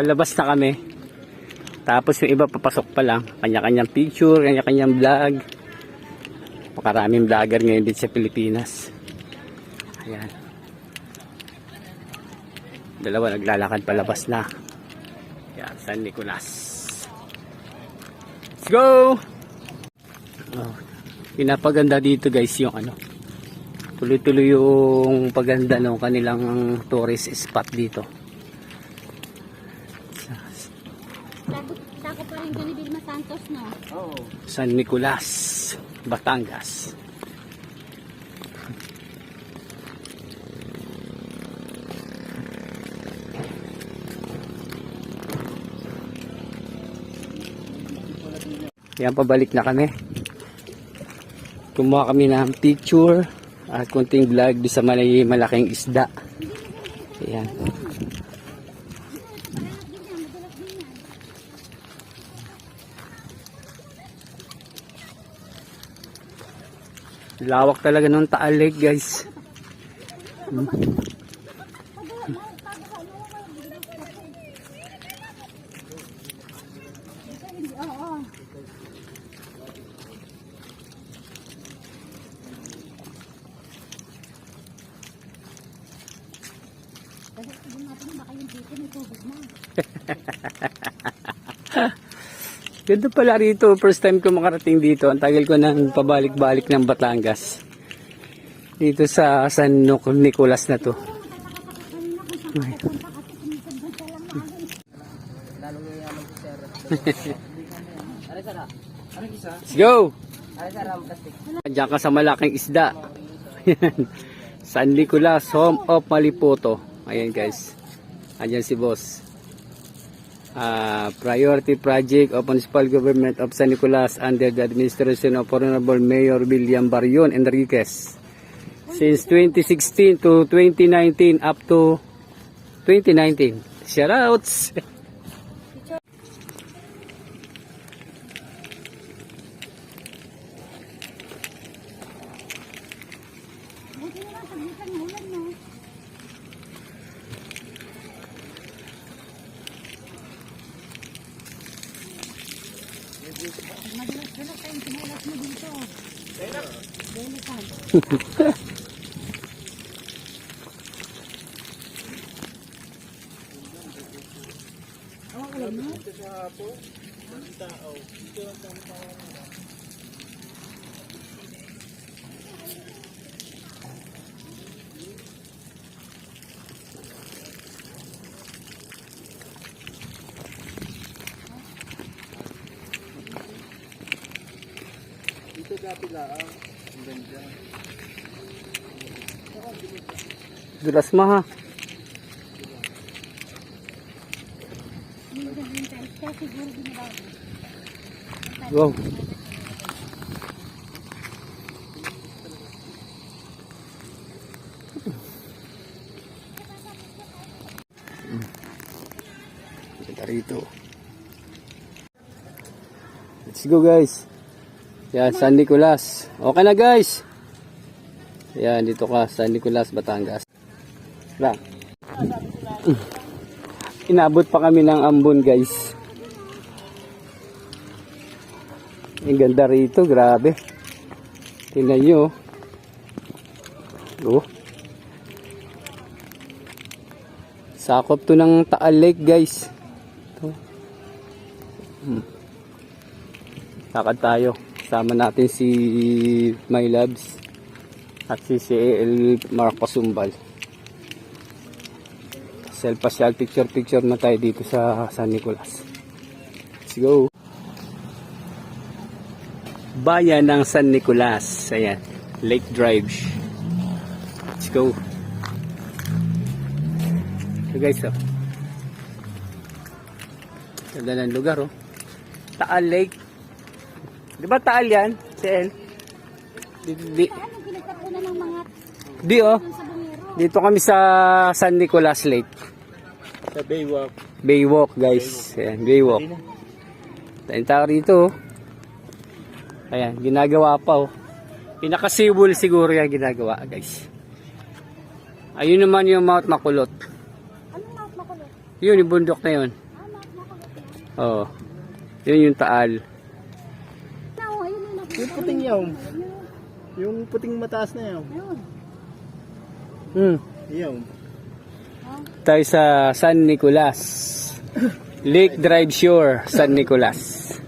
Palabas na kami. Tapos yung iba papasok pa lang. Kanya-kanyang picture, kanya-kanyang vlog. Makaraming vlogger ngayon dito sa Pilipinas. Ayan. Dalawa naglalakad palabas na. Yan, San Nicolas. Let's go! Oh, pinapaganda dito guys yung ano. Tuloy-tuloy yung paganda ng kanilang tourist spot dito. Santos, no? Oo. San Nicolas, Batangas. Yan, pabalik na kami. Kumuha kami ng picture at kunting vlog doon sa malaking isda. Ayan. Lawak talaga ng Taal Lake, guys. Oo. Kasi sabihin natin, baka yung dito may tubig na. Ganda pala rito. First time ko makarating dito. Ang tagal ko nang pabalik-balik ng Batangas. Dito sa San Nic- Nicolas na to. Ay. Let's go! Diyan ka sa malaking isda. San Nicolas, home of Malipoto. Ayan guys. Ayan si boss. Ah, priority project of Municipal Government of San Nicolas under the administration of Honorable Mayor William Barion Enriquez. Since 2016 to 2019 up to 2019. Shoutouts! Buti naman, paglitan ng ulan, no? Sinulat mo. Delikan. Oo, no? Dito dati lang. Ang ganda. Dulas siguro binabago. Wow. Kita rito. Let's go guys. Yan, San Nicolas. Okay na guys. Yan, dito ka, San Nicolas, Batangas. Lang. Inabot pa kami ng ambon guys. Ang ganda rito, grabe. Tingnan nyo. Oh. Sakop to ng Taal Lake, guys. Ito. Hmm. Lakad tayo. Sama natin si My Loves at si CL Marco Sumbal. Self-pasyal picture-picture na tayo dito sa San Nicolas. Let's go bayan ng San Nicolas. Ayan, Lake Drive. Let's go. So guys, oh. Ganda ng lugar, oh. Taal Lake. Di ba Taal yan? CL? Di, di, Ano pinagkakunan ng mga di oh. sa bungero? Dito kami sa San Nicolas Lake. Sa Baywalk. Baywalk, guys. Ayan, Baywalk. Tayong tao rito, oh. Ayan, ginagawa pa, oh. Pinaka-seawall siguro yan ginagawa, guys. Ayun naman yung Mount Makulot. Anong mouth makulot? Yun, yung bundok na yun. Oh. Yun yung taal. Yung puting yaw. Yung puting mataas na yaw. Ayun. Hmm. Yaw. Tayo sa San Nicolas. Lake Drive Shore, San Nicolas.